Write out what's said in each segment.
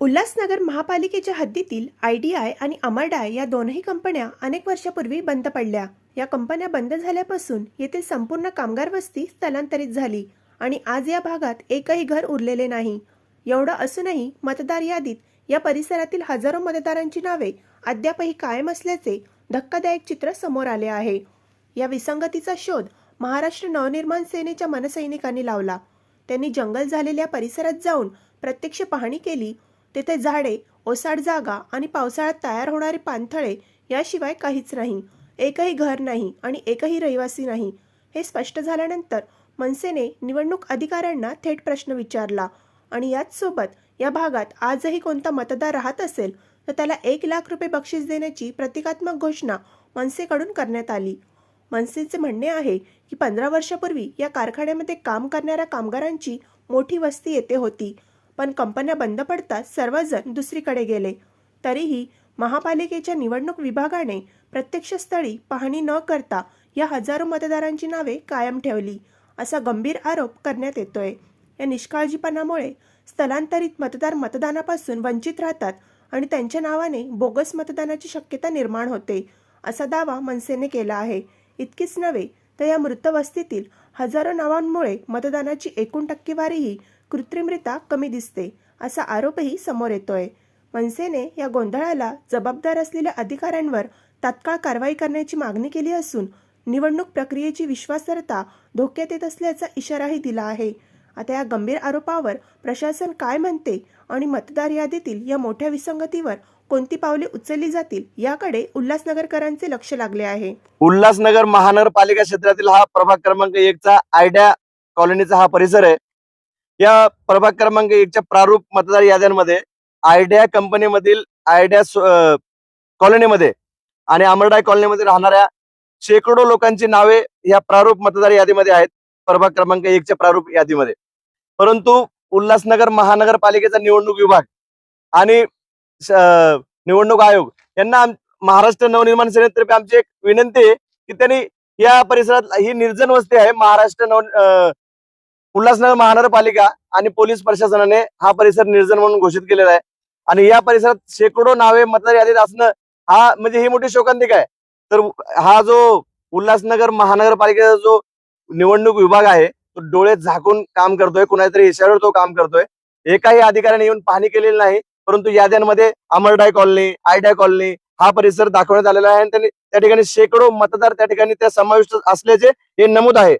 उल्हासनगर महापालिकेच्या हद्दीतील I D I आणि अमरडाय या दोनही कंपन्या अनेक वर्षापूर्वी बंद पडल्या. या कंपन्या बंद झाल्यापासून येथे संपूर्ण कामगार वस्ती स्थलांतरित झाली आणि आज या भागात एकही घर उरलेले नाही. एवढं असूनही मतदार यादीत या परिसरातील हजारो मतदारांची नावे अद्यापही कायम असल्याचे धक्कादायक चित्र समोर आले आहे. या विसंगतीचा शोध महाराष्ट्र नवनिर्माण सेनेच्या मनसैनिकांनी लावला. त्यांनी जंगल झालेल्या परिसरात जाऊन प्रत्यक्ष पाहणी केली तेथे झाडे ओसाड जागा आणि पावसाळ्यात तयार होणारे पाणथळे याशिवाय काहीच नाही. एकही घर नाही आणि एकही रहिवासी नाही. हे स्पष्ट झाल्यानंतर मनसेने निवडणूक अधिकाऱ्यांना थेट प्रश्न विचारला आणि याच सोबत या भागात आजही कोणता मतदार राहत असेल तर त्याला एक लाख रुपये बक्षीस देण्याची प्रतिकात्मक घोषणा मनसेकडून करण्यात आली. मनसेचे म्हणणे आहे की पंधरा वर्षापूर्वी या कारखान्यामध्ये काम करणाऱ्या कामगारांची मोठी वस्ती येथे होती. पण कंपन्या बंद पडताच सर्वजण दुसरीकडे गेले. तरीही महापालिकेच्या निवडणूक विभागाने प्रत्यक्ष स्थळी पाहणी न करता या हजारो मतदारांची नावे कायम ठेवली असा गंभीर आरोप करण्यात येतोय. या निष्काळजीपणामुळे स्थलांतरित मतदार मतदानापासून वंचित राहतात आणि त्यांच्या नावाने बोगस मतदानाची शक्यता निर्माण होते असा दावा मनसेने केला आहे. इतकीच नव्हे तर या मृत वस्तीतील हजारो नावांमुळे मतदानाची एकूण टक्केवारीही कृत्रिमरित्या कमी दिसते असा आरोपही समोर येतोय. मनसेने या गोंधळाला जबाबदार असलेल्या अधिकाऱ्यांवर तात्काळ कारवाई करण्याची मागणी केली असून निवडणूक प्रक्रियेची विश्वासार्हता धोक्यात येत असल्याचा इशाराही दिला आहे. आता या गंभीर आरोपावर प्रशासन काय म्हणते आणि मतदार यादीतील या मोठ्या विसंगतीवर कोणती पावले उचलली जातील याकडे उल्हासनगरकरांचे लक्ष लागले आहे. उल्हासनगर महानगरपालिका क्षेत्रातील हा प्रभाग क्रमांक एकचा आयडिया कॉलनीचा हा परिसर आहे. या प्रभाग क्रमांक एकच्या प्रारूप मतदार याद्यांमध्ये आयडिया कंपनीमधील आयडिया कॉलनीमध्ये आणि अमरडाय कॉलनीमध्ये राहणाऱ्या शेकडो लोकांची नावे या प्रारूप मतदार यादीमध्ये आहेत प्रभाग क्रमांक एकच्या प्रारूप यादीमध्ये. परंतु उल्हासनगर महानगरपालिकेचा निवडणूक विभाग आणि निवडणूक आयोग यांना महाराष्ट्र नवनिर्माण सेनेतर्फे आमची एक विनंती आहे की त्यांनी या परिसरात ही निर्जन वस्ती आहे महाराष्ट्र नव अं, उल्हासनगर महानगरपालिका आणि पोलीस प्रशासनाने हा परिसर निर्जन म्हणून घोषित केलेला आहे. आणि या परिसरात शेकडो नावे मतदार यादीत असणं हा म्हणजे ही मोठी शोकांतिका आहे. तर हा जो उल्हासनगर महानगरपालिकेचा जो निवडणूक विभाग आहे तो डोळे झाकून काम करतोय कुणातरी इशाऱ्यावर तो काम करतोय. एकाही अधिकाऱ्याने येऊन पाहणी केलेली नाही परंतु याद्यांमध्ये अमरडाय कॉलनी आयडाय कॉलनी हा परिसर दाखवण्यात आलेला आहे. आणि त्यांनी त्या ठिकाणी शेकडो मतदार त्या ठिकाणी त्या समाविष्ट असल्याचे हे नमूद आहे.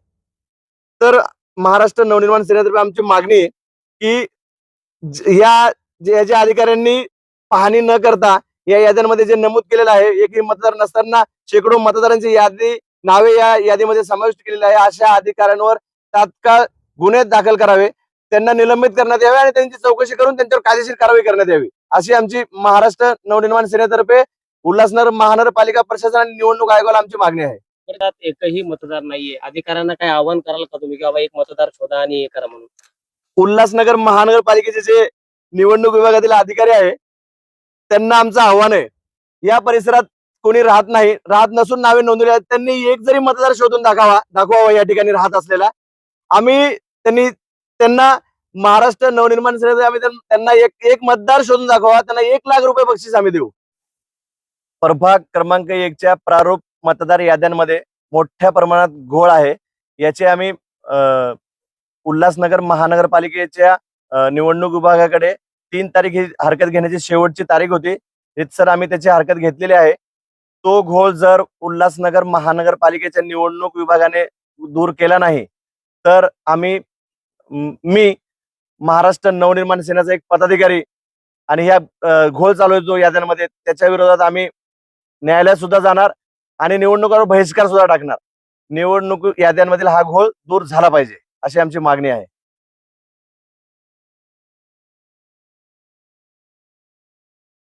तर महाराष्ट्र नवनिर्माण सेनेतर्फे आमची मागणी आहे की या जे या ज्या अधिकाऱ्यांनी पाहणी न करता या याद्यांमध्ये जे नमूद केलेलं आहे एकही मतदार नसताना शेकडो मतदारांची यादी नावे या यादीमध्ये समाविष्ट केलेली आहे. अशा अधिकाऱ्यांवर तात्काळ गुन्हे दाखल करावे त्यांना निलंबित करण्यात यावे आणि त्यांची चौकशी करून त्यांच्यावर कायदेशीर कारवाई करण्यात यावी. अशी आमची महाराष्ट्र नवनिर्माण सेनेतर्फे उल्हासनगर महानगरपालिका प्रशासन आणि निवडणूक आयोगाला आमची मागणी आहे. त्यात एकही मतदार नाहीये. अधिकाऱ्यांना काय आव्हान कराल का तुम्ही? की बाबा एक मतदार शोधा आणि हे करा म्हणून. उल्हासनगर महानगरपालिकेचे जे निवडणूक विभागातील अधिकारी आहे त्यांना आमचं आव्हान आहे. या परिसरात कोणी राहत नाही राहत नसून नावे नोंदवली आहेत. त्यांनी एक जरी मतदार शोधून दाखवा दाखवावा या ठिकाणी राहत असलेला. आम्ही त्यांनी त्यांना महाराष्ट्र नवनिर्माण सेनेचे आम्ही त्यांना एक एक मतदार शोधून दाखवा त्यांना एक लाख रुपये बक्षीस आम्ही देऊ. प्रभाग क्रमांक एकच्या प्रारूप मतदार याद्यांमध्ये मोठ्या प्रमाणात घोळ आहे. याचे आम्ही उल्हासनगर महानगरपालिकेच्या निवडणूक विभागाकडे तीन तारीख ही हरकत घेण्याची शेवटची तारीख होती. सर आम्ही त्याची हरकत घेतलेली आहे. तो घोळ जर उल्हासनगर महानगरपालिकेच्या निवडणूक विभागाने दूर केला नाही तर आम्ही मी महाराष्ट्र नवनिर्माण सेनेचा एक पदाधिकारी आणि ह्या घोळ चालू आहे जो याद्यांमध्ये त्याच्या विरोधात आम्ही न्यायालयात सुद्धा जाणार. आणि निवडणुकावर बहिष्कार सुद्धा टाकणार. निवडणूक याद्यांमधील हा घोळ दूर झाला पाहिजे अशी आमची मागणी आहे.